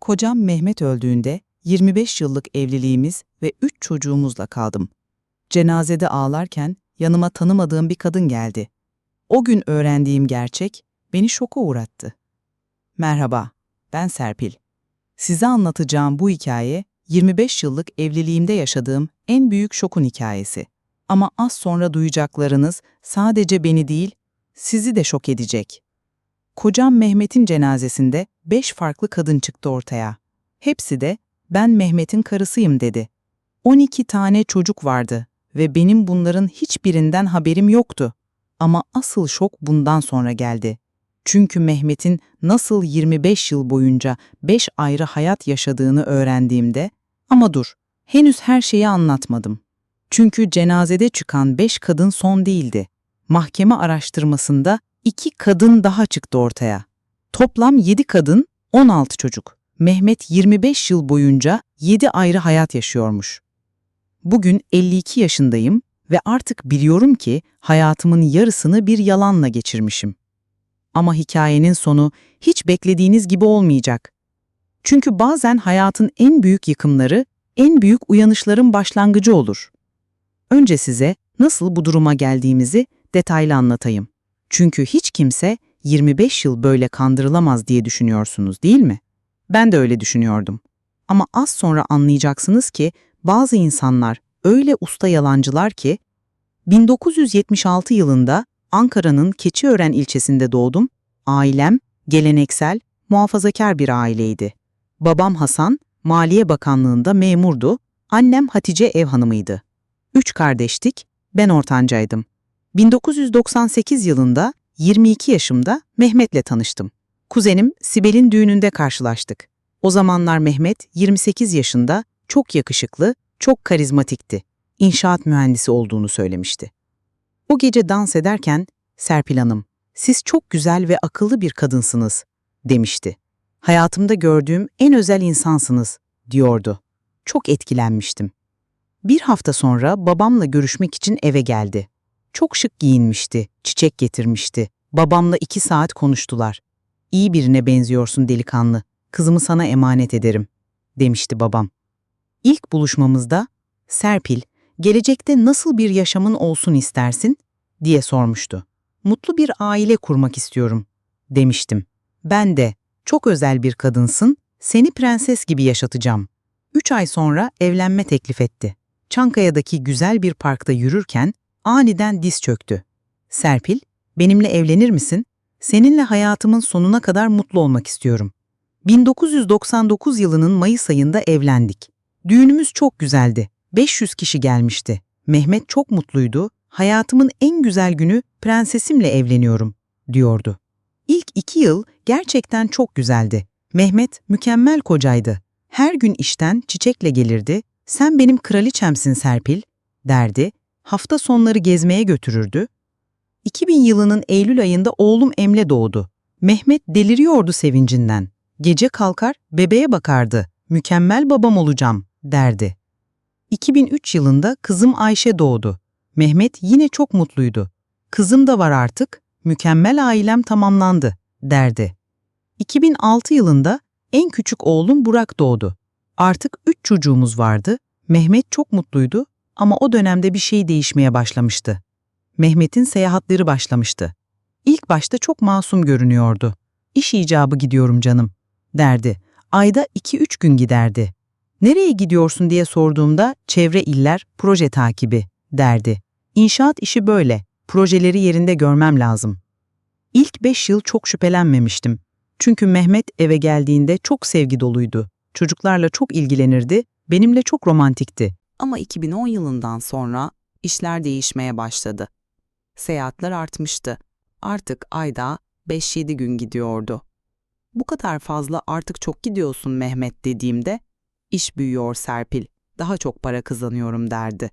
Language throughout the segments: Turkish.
Kocam Mehmet öldüğünde 25 yıllık evliliğimiz ve 3 çocuğumuzla kaldım. Cenazede ağlarken yanıma tanımadığım bir kadın geldi. O gün öğrendiğim gerçek beni şoka uğrattı. Merhaba, ben Serpil. Size anlatacağım bu hikaye 25 yıllık evliliğimde yaşadığım en büyük şokun hikayesi. Ama az sonra duyacaklarınız sadece beni değil, sizi de şok edecek. Kocam Mehmet'in cenazesinde beş farklı kadın çıktı ortaya. Hepsi de ben Mehmet'in karısıyım dedi. 12 tane çocuk vardı ve benim bunların hiçbirinden haberim yoktu. Ama asıl şok bundan sonra geldi. Çünkü Mehmet'in nasıl 25 yıl boyunca 5 ayrı hayat yaşadığını öğrendiğimde, ama dur, henüz her şeyi anlatmadım. Çünkü cenazede çıkan 5 kadın son değildi. Mahkeme araştırmasında iki kadın daha çıktı ortaya. Toplam 7 kadın, 16 çocuk. Mehmet 25 yıl boyunca 7 ayrı hayat yaşıyormuş. Bugün 52 yaşındayım ve artık biliyorum ki hayatımın yarısını bir yalanla geçirmişim. Ama hikayenin sonu hiç beklediğiniz gibi olmayacak. Çünkü bazen hayatın en büyük yıkımları, en büyük uyanışların başlangıcı olur. Önce size nasıl bu duruma geldiğimizi detaylı anlatayım. Çünkü hiç kimse 25 yıl böyle kandırılamaz diye düşünüyorsunuz değil mi? Ben de öyle düşünüyordum. Ama az sonra anlayacaksınız ki bazı insanlar öyle usta yalancılar ki 1976 yılında Ankara'nın Keçiören ilçesinde doğdum. Ailem geleneksel, muhafazakar bir aileydi. Babam Hasan Maliye Bakanlığında memurdu, annem Hatice ev hanımıydı. Üç kardeştik, ben ortancaydım. 1998 yılında 22 yaşımda Mehmet'le tanıştım. Kuzenim Sibel'in düğününde karşılaştık. O zamanlar Mehmet 28 yaşında, çok yakışıklı, çok karizmatikti. İnşaat mühendisi olduğunu söylemişti. O gece dans ederken Serpil Hanım, siz çok güzel ve akıllı bir kadınsınız, demişti. Hayatımda gördüğüm en özel insansınız, diyordu. Çok etkilenmiştim. Bir hafta sonra babamla görüşmek için eve geldi. Çok şık giyinmişti, çiçek getirmişti. Babamla iki saat konuştular. İyi birine benziyorsun delikanlı, kızımı sana emanet ederim, demişti babam. İlk buluşmamızda, Serpil, gelecekte nasıl bir yaşamın olsun istersin, diye sormuştu. Mutlu bir aile kurmak istiyorum, demiştim. Ben de, çok özel bir kadınsın, seni prenses gibi yaşatacağım. Üç ay sonra evlenme teklif etti. Çankaya'daki güzel bir parkta yürürken aniden diz çöktü. Serpil, benimle evlenir misin? Seninle hayatımın sonuna kadar mutlu olmak istiyorum. 1999 yılının Mayıs ayında evlendik. Düğünümüz çok güzeldi. 500 kişi gelmişti. Mehmet çok mutluydu. Hayatımın en güzel günü prensesimle evleniyorum, diyordu. İlk iki yıl gerçekten çok güzeldi. Mehmet mükemmel kocaydı. Her gün işten çiçekle gelirdi. Sen benim kraliçemsin Serpil, derdi. Hafta sonları gezmeye götürürdü. 2000 yılının Eylül ayında oğlum Emle doğdu. Mehmet deliriyordu sevincinden. Gece kalkar, bebeğe bakardı. Mükemmel babam olacağım, derdi. 2003 yılında kızım Ayşe doğdu. Mehmet yine çok mutluydu. Kızım da var artık, mükemmel ailem tamamlandı, derdi. 2006 yılında en küçük oğlum Burak doğdu. Artık üç çocuğumuz vardı. Mehmet çok mutluydu ama o dönemde bir şey değişmeye başlamıştı. Mehmet'in seyahatleri başlamıştı. İlk başta çok masum görünüyordu. İş icabı gidiyorum canım, derdi. Ayda 2-3 gün giderdi. Nereye gidiyorsun diye sorduğumda çevre iller, proje takibi, derdi. İnşaat işi böyle, projeleri yerinde görmem lazım. İlk 5 yıl çok şüphelenmemiştim. Çünkü Mehmet eve geldiğinde çok sevgi doluydu. Çocuklarla çok ilgilenirdi, benimle çok romantikti. Ama 2010 yılından sonra işler değişmeye başladı. Seyahatler artmıştı. Artık ayda 5-7 gün gidiyordu. Bu kadar fazla artık çok gidiyorsun Mehmet dediğimde, iş büyüyor Serpil, daha çok para kazanıyorum derdi.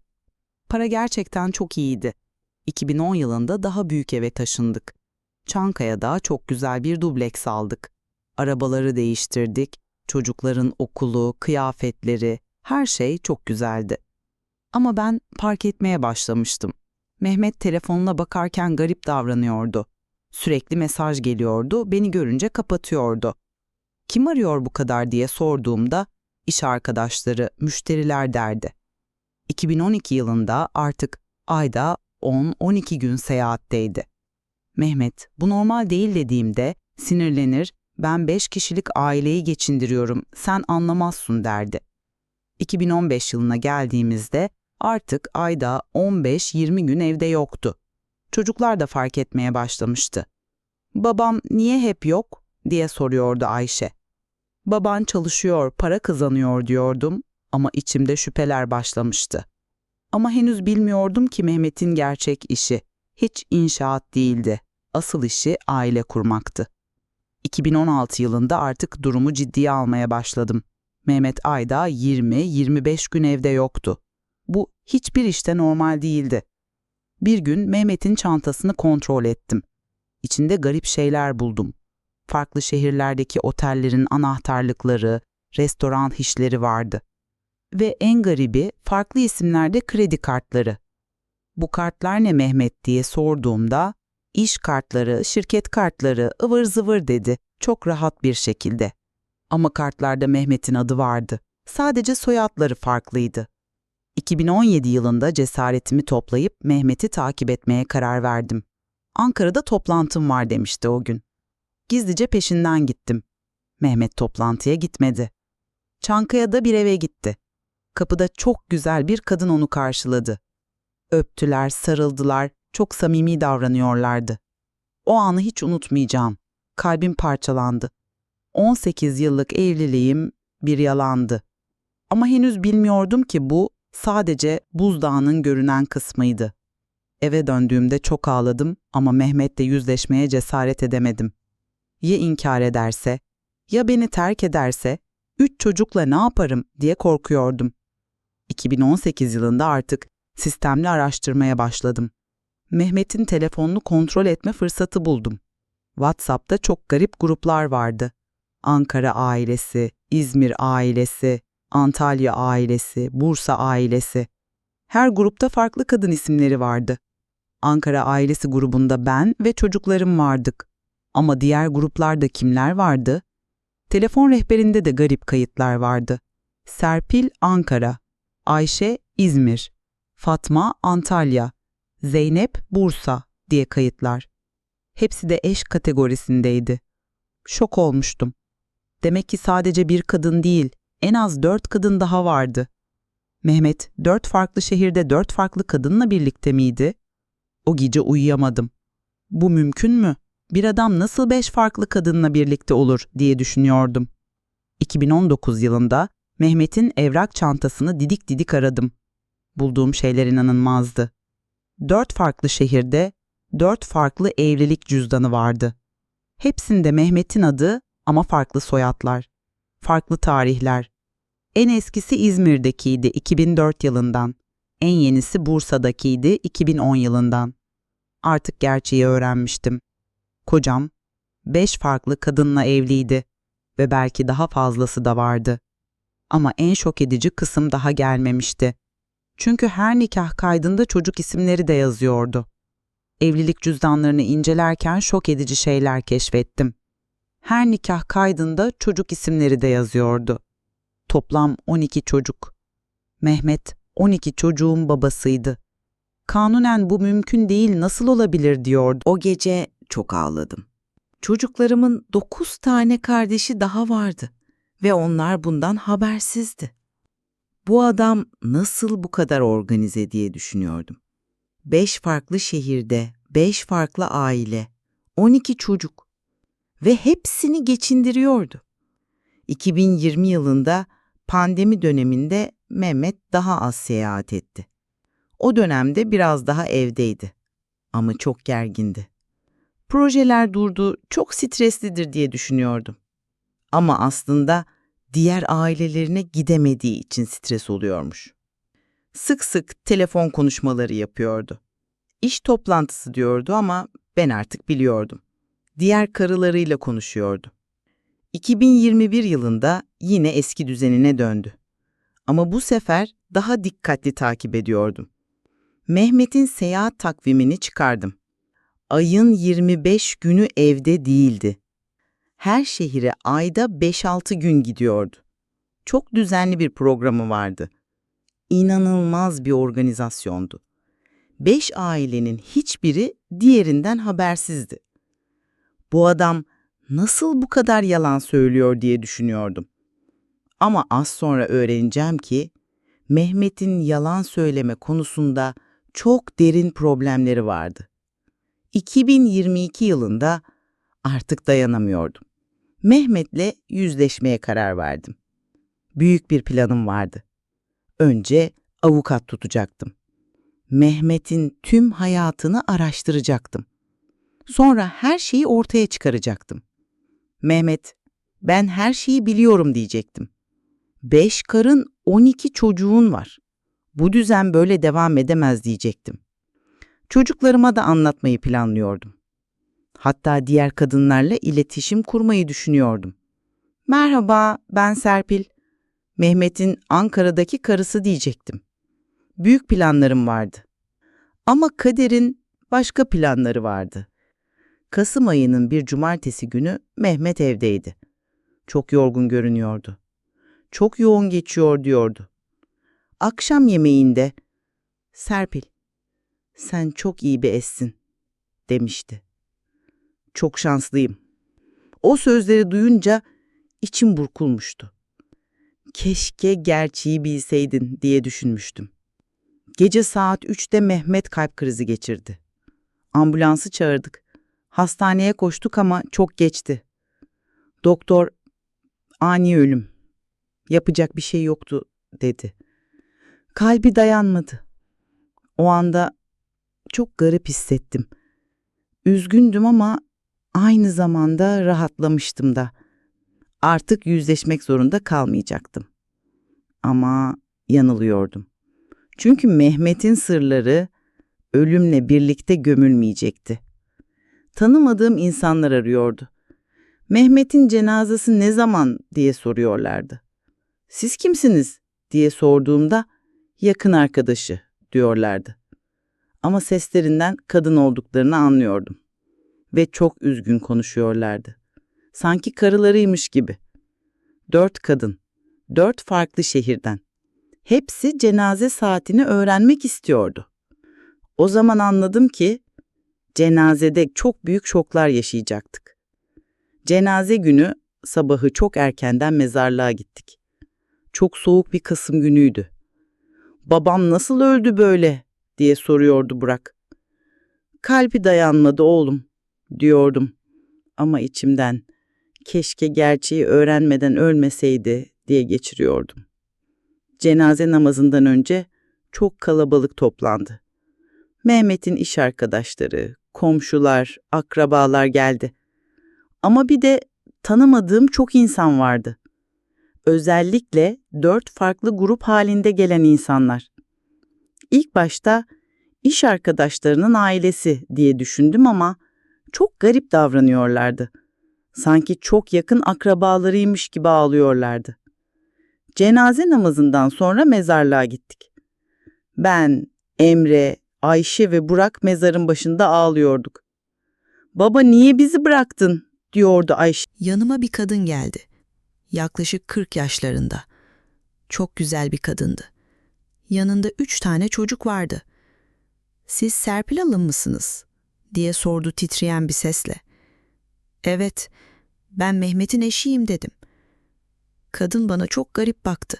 Para gerçekten çok iyiydi. 2010 yılında daha büyük eve taşındık. Çankaya'da çok güzel bir dubleks aldık. Arabaları değiştirdik, çocukların okulu, kıyafetleri, her şey çok güzeldi. Ama ben park etmeye başlamıştım. Mehmet telefonuna bakarken garip davranıyordu. Sürekli mesaj geliyordu, beni görünce kapatıyordu. Kim arıyor bu kadar diye sorduğumda iş arkadaşları, müşteriler derdi. 2012 yılında artık ayda 10-12 gün seyahatteydi. Mehmet, bu normal değil dediğimde sinirlenir, ben 5 kişilik aileyi geçindiriyorum, sen anlamazsın derdi. 2015 yılına geldiğimizde artık ayda 15-20 gün evde yoktu. Çocuklar da fark etmeye başlamıştı. Babam niye hep yok diye soruyordu Ayşe. Baban çalışıyor, para kazanıyor diyordum ama içimde şüpheler başlamıştı. Ama henüz bilmiyordum ki Mehmet'in gerçek işi hiç inşaat değildi. Asıl işi aile kurmaktı. 2016 yılında artık durumu ciddiye almaya başladım. Mehmet ayda 20-25 gün evde yoktu. Bu hiçbir işte normal değildi. Bir gün Mehmet'in çantasını kontrol ettim. İçinde garip şeyler buldum. Farklı şehirlerdeki otellerin anahtarlıkları, restoran hişleri vardı. Ve en garibi farklı isimlerde kredi kartları. Bu kartlar ne Mehmet diye sorduğumda iş kartları, şirket kartları ıvır zıvır dedi çok rahat bir şekilde. Ama kartlarda Mehmet'in adı vardı. Sadece soyadları farklıydı. 2017 yılında cesaretimi toplayıp Mehmet'i takip etmeye karar verdim. Ankara'da toplantım var demişti o gün. Gizlice peşinden gittim. Mehmet toplantıya gitmedi. Çankaya'da bir eve gitti. Kapıda çok güzel bir kadın onu karşıladı. Öptüler, sarıldılar, çok samimi davranıyorlardı. O anı hiç unutmayacağım. Kalbim parçalandı. 18 yıllık evliliğim bir yalandı. Ama henüz bilmiyordum ki bu sadece buzdağının görünen kısmıydı. Eve döndüğümde çok ağladım ama Mehmet'le yüzleşmeye cesaret edemedim. Ya inkar ederse, ya beni terk ederse, üç çocukla ne yaparım diye korkuyordum. 2018 yılında artık sistemli araştırmaya başladım. Mehmet'in telefonunu kontrol etme fırsatı buldum. WhatsApp'ta çok garip gruplar vardı. Ankara ailesi, İzmir ailesi, Antalya ailesi, Bursa ailesi. Her grupta farklı kadın isimleri vardı. Ankara ailesi grubunda ben ve çocuklarım vardık. Ama diğer gruplarda kimler vardı? Telefon rehberinde de garip kayıtlar vardı. Serpil Ankara, Ayşe İzmir, Fatma Antalya, Zeynep Bursa diye kayıtlar. Hepsi de eş kategorisindeydi. Şok olmuştum. Demek ki sadece bir kadın değil, en az dört kadın daha vardı. Mehmet dört farklı şehirde dört farklı kadınla birlikte miydi? O gece uyuyamadım. Bu mümkün mü? Bir adam nasıl beş farklı kadınla birlikte olur diye düşünüyordum. 2019 yılında Mehmet'in evrak çantasını didik didik aradım. Bulduğum şeyler inanılmazdı. Dört farklı şehirde dört farklı evlilik cüzdanı vardı. Hepsinde Mehmet'in adı ama farklı soyadlar. Farklı tarihler. En eskisi İzmir'dekiydi 2004 yılından. En yenisi Bursa'dakiydi 2010 yılından. Artık gerçeği öğrenmiştim. Kocam, beş farklı kadınla evliydi ve belki daha fazlası da vardı. Ama en şok edici kısım daha gelmemişti. Çünkü her nikah kaydında çocuk isimleri de yazıyordu. Evlilik cüzdanlarını incelerken şok edici şeyler keşfettim. Her nikah kaydında çocuk isimleri de yazıyordu. Toplam 12 çocuk. Mehmet 12 çocuğun babasıydı. Kanunen bu mümkün değil nasıl olabilir diyordu. O gece çok ağladım. Çocuklarımın dokuz tane kardeşi daha vardı ve onlar bundan habersizdi. Bu adam nasıl bu kadar organize diye düşünüyordum. Beş farklı şehirde, beş farklı aile, on iki çocuk ve hepsini geçindiriyordu. 2020 yılında pandemi döneminde Mehmet daha az seyahat etti. O dönemde biraz daha evdeydi ama çok gergindi. Projeler durdu, çok streslidir diye düşünüyordum. Ama aslında diğer ailelerine gidemediği için stres oluyormuş. Sık sık telefon konuşmaları yapıyordu. İş toplantısı diyordu ama ben artık biliyordum. Diğer karılarıyla konuşuyordu. 2021 yılında yine eski düzenine döndü. Ama bu sefer daha dikkatli takip ediyordum. Mehmet'in seyahat takvimini çıkardım. Ayın 25 günü evde değildi. her şehire ayda 5-6 gün gidiyordu. Çok düzenli bir programı vardı. İnanılmaz bir organizasyondu. Beş ailenin hiçbiri diğerinden habersizdi. Bu adam nasıl bu kadar yalan söylüyor diye düşünüyordum. Ama az sonra öğreneceğim ki Mehmet'in yalan söyleme konusunda çok derin problemleri vardı. 2022 yılında artık dayanamıyordum. Mehmet'le yüzleşmeye karar verdim. Büyük bir planım vardı. Önce avukat tutacaktım. Mehmet'in tüm hayatını araştıracaktım. Sonra her şeyi ortaya çıkaracaktım. Mehmet, ben her şeyi biliyorum diyecektim. Beş karın, on iki çocuğun var. Bu düzen böyle devam edemez diyecektim. Çocuklarıma da anlatmayı planlıyordum. Hatta diğer kadınlarla iletişim kurmayı düşünüyordum. Merhaba, ben Serpil. Mehmet'in Ankara'daki karısı diyecektim. Büyük planlarım vardı. Ama kaderin başka planları vardı. Kasım ayının bir cumartesi günü Mehmet evdeydi. Çok yorgun görünüyordu. Çok yoğun geçiyor diyordu. Akşam yemeğinde Serpil, sen çok iyi bir eşsin demişti. Çok şanslıyım. O sözleri duyunca içim burkulmuştu. Keşke gerçeği bilseydin diye düşünmüştüm. Gece saat 3'te Mehmet kalp krizi geçirdi. Ambulansı çağırdık. Hastaneye koştuk ama çok geçti. Doktor, ani ölüm. Yapacak bir şey yoktu dedi. Kalbi dayanmadı. O anda çok garip hissettim. Üzgündüm ama aynı zamanda rahatlamıştım da. Artık yüzleşmek zorunda kalmayacaktım. Ama yanılıyordum. Çünkü Mehmet'in sırları ölümle birlikte gömülmeyecekti. Tanımadığım insanlar arıyordu. Mehmet'in cenazesi ne zaman diye soruyorlardı. Siz kimsiniz diye sorduğumda yakın arkadaşı diyorlardı. Ama seslerinden kadın olduklarını anlıyordum. Ve çok üzgün konuşuyorlardı. Sanki karılarıymış gibi. Dört kadın, dört farklı şehirden. Hepsi cenaze saatini öğrenmek istiyordu. O zaman anladım ki cenazede çok büyük şoklar yaşayacaktık. Cenaze günü sabahı çok erkenden mezarlığa gittik. Çok soğuk bir Kasım günüydü. Babam nasıl öldü böyle diye soruyordu Burak. Kalbi dayanmadı oğlum diyordum. Ama içimden keşke gerçeği öğrenmeden ölmeseydi diye geçiriyordum. Cenaze namazından önce çok kalabalık toplandı. Mehmet'in iş arkadaşları, komşular, akrabalar geldi. Ama bir de tanımadığım çok insan vardı. Özellikle dört farklı grup halinde gelen insanlar. İlk başta iş arkadaşlarının ailesi diye düşündüm ama çok garip davranıyorlardı. Sanki çok yakın akrabalarıymış gibi ağlıyorlardı. Cenaze namazından sonra mezarlığa gittik. Ben, Emre, Ayşe ve Burak mezarın başında ağlıyorduk. Baba niye bizi bıraktın? diyordu Ayşe. Yanıma bir kadın geldi. Yaklaşık 40 yaşlarında. Çok güzel bir kadındı. Yanında üç tane çocuk vardı. Siz Serpil Hanım mısınız? diye sordu titreyen bir sesle. Evet, ben Mehmet'in eşiyim dedim. Kadın bana çok garip baktı.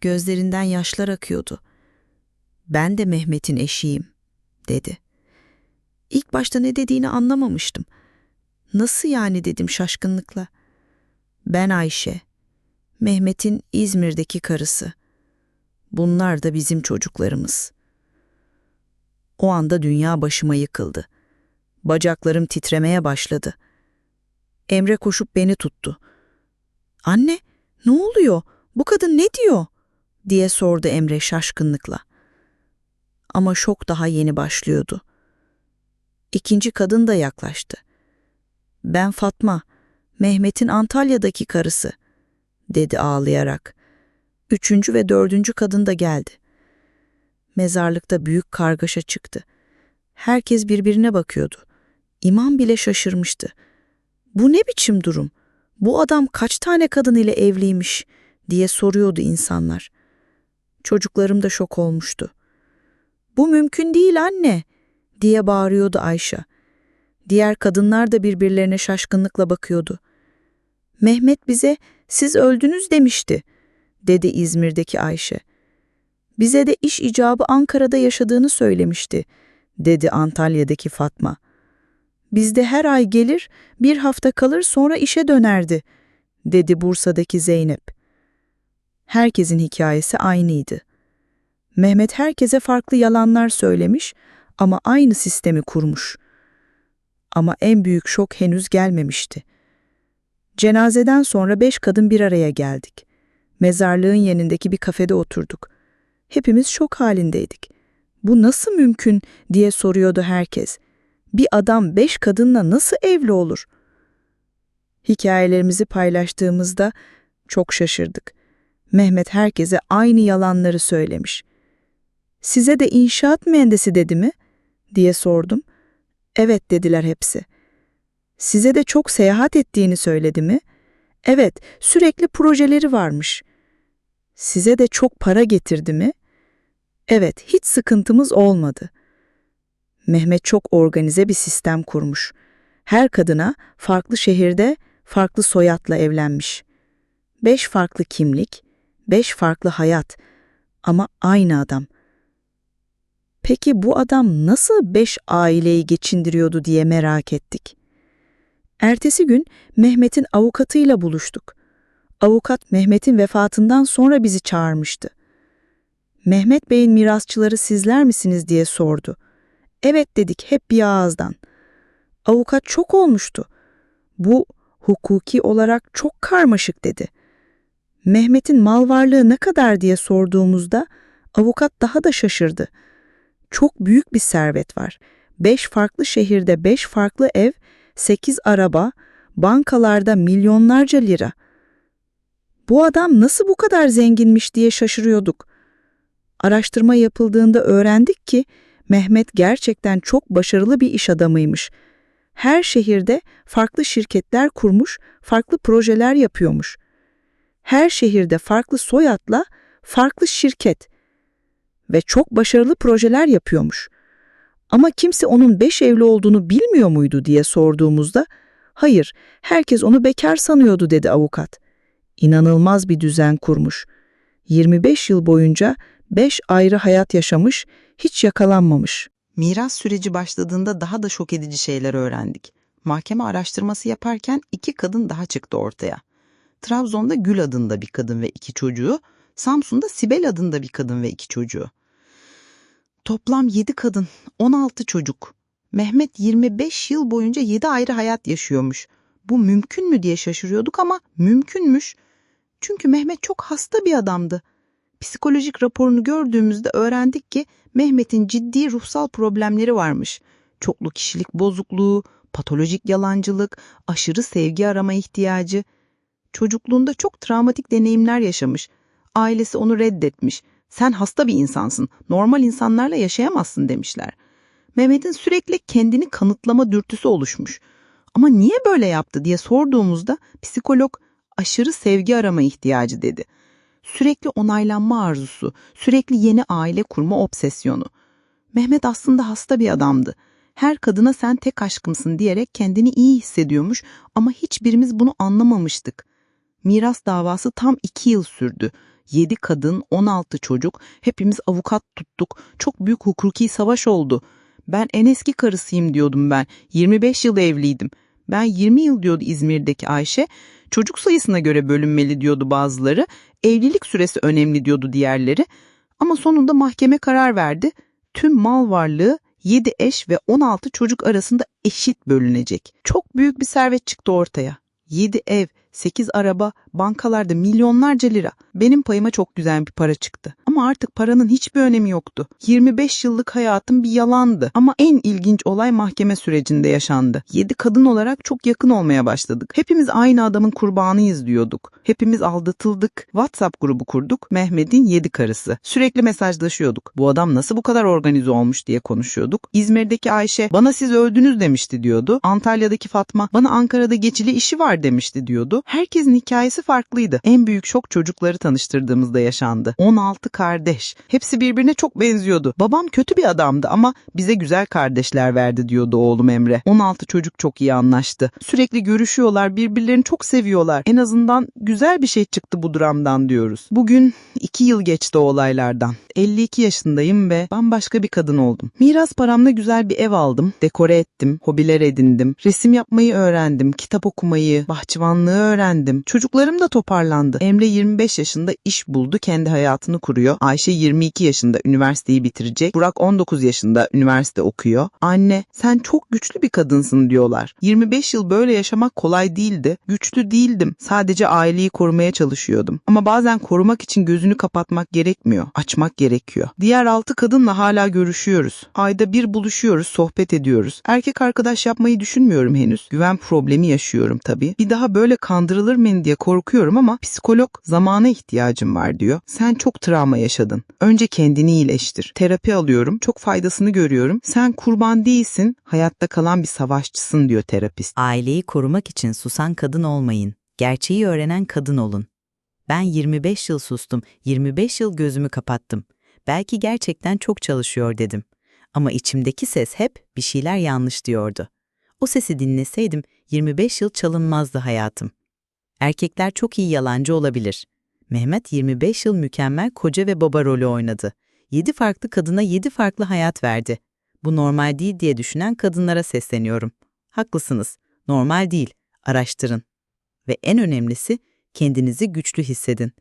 Gözlerinden yaşlar akıyordu. Ben de Mehmet'in eşiyim, dedi. İlk başta ne dediğini anlamamıştım. Nasıl yani dedim şaşkınlıkla. Ben Ayşe, Mehmet'in İzmir'deki karısı. Bunlar da bizim çocuklarımız. O anda dünya başıma yıkıldı. Bacaklarım titremeye başladı. Emre koşup beni tuttu. Anne, ne oluyor? Bu kadın ne diyor? diye sordu Emre şaşkınlıkla. Ama şok daha yeni başlıyordu. İkinci kadın da yaklaştı. Ben Fatma, Mehmet'in Antalya'daki karısı, dedi ağlayarak. Üçüncü ve dördüncü kadın da geldi. Mezarlıkta büyük kargaşa çıktı. Herkes birbirine bakıyordu. İmam bile şaşırmıştı. Bu ne biçim durum? Bu adam kaç tane kadın ile evliymiş diye soruyordu insanlar. Çocuklarım da şok olmuştu. Bu mümkün değil anne diye bağırıyordu Ayşe. Diğer kadınlar da birbirlerine şaşkınlıkla bakıyordu. Mehmet bize siz öldünüz demişti dedi İzmir'deki Ayşe. Bize de iş icabı Ankara'da yaşadığını söylemişti dedi Antalya'daki Fatma. Bizde her ay gelir, bir hafta kalır sonra işe dönerdi, dedi Bursa'daki Zeynep. Herkesin hikayesi aynıydı. Mehmet herkese farklı yalanlar söylemiş ama aynı sistemi kurmuş. Ama en büyük şok henüz gelmemişti. Cenazeden sonra beş kadın bir araya geldik. Mezarlığın yanındaki bir kafede oturduk. Hepimiz şok halindeydik. Bu nasıl mümkün diye soruyordu herkes. Bir adam beş kadınla nasıl evli olur? Hikayelerimizi paylaştığımızda çok şaşırdık. Mehmet herkese aynı yalanları söylemiş. Size de inşaat mühendisi dedi mi? diye sordum. Evet dediler hepsi. Size de çok seyahat ettiğini söyledi mi? Evet, sürekli projeleri varmış. Size de çok para getirdi mi? Evet, hiç sıkıntımız olmadı. Mehmet çok organize bir sistem kurmuş. Her kadına farklı şehirde farklı soyadla evlenmiş. Beş farklı kimlik, beş farklı hayat ama aynı adam. Peki bu adam nasıl beş aileyi geçindiriyordu diye merak ettik. Ertesi gün Mehmet'in avukatıyla buluştuk. Avukat Mehmet'in vefatından sonra bizi çağırmıştı. Mehmet Bey'in mirasçıları sizler misiniz diye sordu. Evet dedik hep bir ağızdan. Avukat çok olmuştu. Bu hukuki olarak çok karmaşık dedi. Mehmet'in mal varlığı ne kadar diye sorduğumuzda avukat daha da şaşırdı. Çok büyük bir servet var. Beş farklı şehirde beş farklı ev, sekiz araba, bankalarda milyonlarca lira. Bu adam nasıl bu kadar zenginmiş diye şaşırıyorduk. Araştırma yapıldığında öğrendik ki Mehmet gerçekten çok başarılı bir iş adamıymış. Her şehirde farklı şirketler kurmuş, farklı projeler yapıyormuş. Her şehirde farklı soyadla farklı şirket ve çok başarılı projeler yapıyormuş. Ama kimse onun beş evli olduğunu bilmiyor muydu diye sorduğumuzda, hayır, herkes onu bekar sanıyordu dedi avukat. İnanılmaz bir düzen kurmuş. 25 yıl boyunca beş ayrı hayat yaşamış, hiç yakalanmamış. Miras süreci başladığında daha da şok edici şeyler öğrendik. Mahkeme araştırması yaparken iki kadın daha çıktı ortaya. Trabzon'da Gül adında bir kadın ve iki çocuğu, Samsun'da Sibel adında bir kadın ve iki çocuğu. Toplam 7 kadın, 16 çocuk. Mehmet 25 yıl boyunca 7 ayrı hayat yaşıyormuş. Bu mümkün mü diye şaşırıyorduk ama mümkünmüş. Çünkü Mehmet çok hasta bir adamdı. Psikolojik raporunu gördüğümüzde öğrendik ki Mehmet'in ciddi ruhsal problemleri varmış. Çoklu kişilik bozukluğu, patolojik yalancılık, aşırı sevgi arama ihtiyacı. Çocukluğunda çok travmatik deneyimler yaşamış. Ailesi onu reddetmiş. Sen hasta bir insansın, normal insanlarla yaşayamazsın demişler. Mehmet'in sürekli kendini kanıtlama dürtüsü oluşmuş. Ama niye böyle yaptı diye sorduğumuzda psikolog aşırı sevgi arama ihtiyacı dedi. Sürekli onaylanma arzusu, sürekli yeni aile kurma obsesyonu. Mehmet aslında hasta bir adamdı. Her kadına sen tek aşkımsın diyerek kendini iyi hissediyormuş ama hiçbirimiz bunu anlamamıştık. Miras davası tam iki yıl sürdü. 7 kadın, 16 çocuk, hepimiz avukat tuttuk. Çok büyük hukuki savaş oldu. Ben en eski karısıyım diyordum ben. 25 yıl evliydim. Ben 20 yıl diyordu İzmir'deki Ayşe. Çocuk sayısına göre bölünmeli diyordu bazıları. Evlilik süresi önemli diyordu diğerleri. Ama sonunda mahkeme karar verdi. Tüm mal varlığı 7 eş ve 16 çocuk arasında eşit bölünecek. Çok büyük bir servet çıktı ortaya. 7 ev, 8 araba, bankalarda milyonlarca lira. Benim payıma çok güzel bir para çıktı. Ama artık paranın hiçbir önemi yoktu. 25 yıllık hayatım bir yalandı. Ama en ilginç olay mahkeme sürecinde yaşandı. 7 kadın olarak çok yakın olmaya başladık. Hepimiz aynı adamın kurbanıyız diyorduk. Hepimiz aldatıldık. WhatsApp grubu kurduk. Mehmet'in 7 karısı. Sürekli mesajlaşıyorduk. Bu adam nasıl bu kadar organize olmuş diye konuşuyorduk. İzmir'deki Ayşe bana siz öldünüz demişti diyordu. Antalya'daki Fatma bana Ankara'da geçili işi var demişti diyordu. Herkesin hikayesi farklıydı. En büyük şok çocukları tanıştırdığımızda yaşandı. 16 kardeş. Hepsi birbirine çok benziyordu. Babam kötü bir adamdı ama bize güzel kardeşler verdi diyordu oğlum Emre. 16 çocuk çok iyi anlaştı. Sürekli görüşüyorlar, birbirlerini çok seviyorlar. En azından güzel bir şey çıktı bu dramdan diyoruz. Bugün 2 yıl geçti o olaylardan. 52 yaşındayım ve bambaşka bir kadın oldum. Miras paramla güzel bir ev aldım, dekore ettim, hobiler edindim, resim yapmayı öğrendim, kitap okumayı, bahçıvanlığı öğrendim. Çocuklarım da toparlandı. Emre 25 yaşında iş buldu, kendi hayatını kuruyor. Ayşe 22 yaşında üniversiteyi bitirecek. Burak 19 yaşında üniversite okuyor. Anne, sen çok güçlü bir kadınsın diyorlar. 25 yıl böyle yaşamak kolay değildi. Güçlü değildim. Sadece aileyi korumaya çalışıyordum. Ama bazen korumak için gözünü kapatmak gerekmiyor. Açmak gerekiyor. Diğer 6 kadınla hala görüşüyoruz. Ayda bir buluşuyoruz, sohbet ediyoruz. Erkek arkadaş yapmayı düşünmüyorum henüz. Güven problemi yaşıyorum tabii. Bir daha böyle kandırılır mıyım diye korkuyorum ama psikolog zamana ihtiyacım var diyor. Sen çok travma yaşadın. Önce kendini iyileştir. Terapi alıyorum. Çok faydasını görüyorum. Sen kurban değilsin. Hayatta kalan bir savaşçısın diyor terapist. Aileyi korumak için susan kadın olmayın. Gerçeği öğrenen kadın olun. Ben 25 yıl sustum, 25 yıl gözümü kapattım. Belki gerçekten çok çalışıyor dedim. Ama içimdeki ses hep bir şeyler yanlış diyordu. O sesi dinleseydim 25 yıl çalınmazdı hayatım. Erkekler çok iyi yalancı olabilir. Mehmet 25 yıl mükemmel koca ve baba rolü oynadı. 7 farklı kadına 7 farklı hayat verdi. Bu normal değil diye düşünen kadınlara sesleniyorum. Haklısınız. Normal değil. Araştırın. Ve en önemlisi kendinizi güçlü hissedin.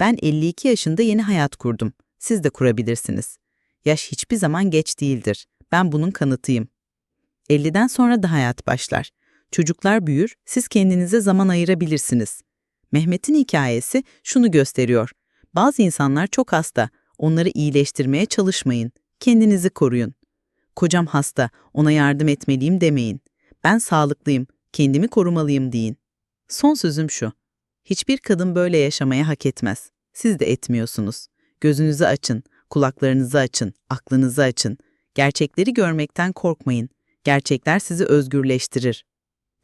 Ben 52 yaşında yeni hayat kurdum. Siz de kurabilirsiniz. Yaş hiçbir zaman geç değildir. Ben bunun kanıtıyım. 50'den sonra da hayat başlar. Çocuklar büyür, siz kendinize zaman ayırabilirsiniz. Mehmet'in hikayesi şunu gösteriyor. Bazı insanlar çok hasta. Onları iyileştirmeye çalışmayın. Kendinizi koruyun. Kocam hasta, ona yardım etmeliyim demeyin. Ben sağlıklıyım, kendimi korumalıyım deyin. Son sözüm şu. Hiçbir kadın böyle yaşamaya hak etmez. Siz de etmiyorsunuz. Gözünüzü açın, kulaklarınızı açın, aklınızı açın. Gerçekleri görmekten korkmayın. Gerçekler sizi özgürleştirir.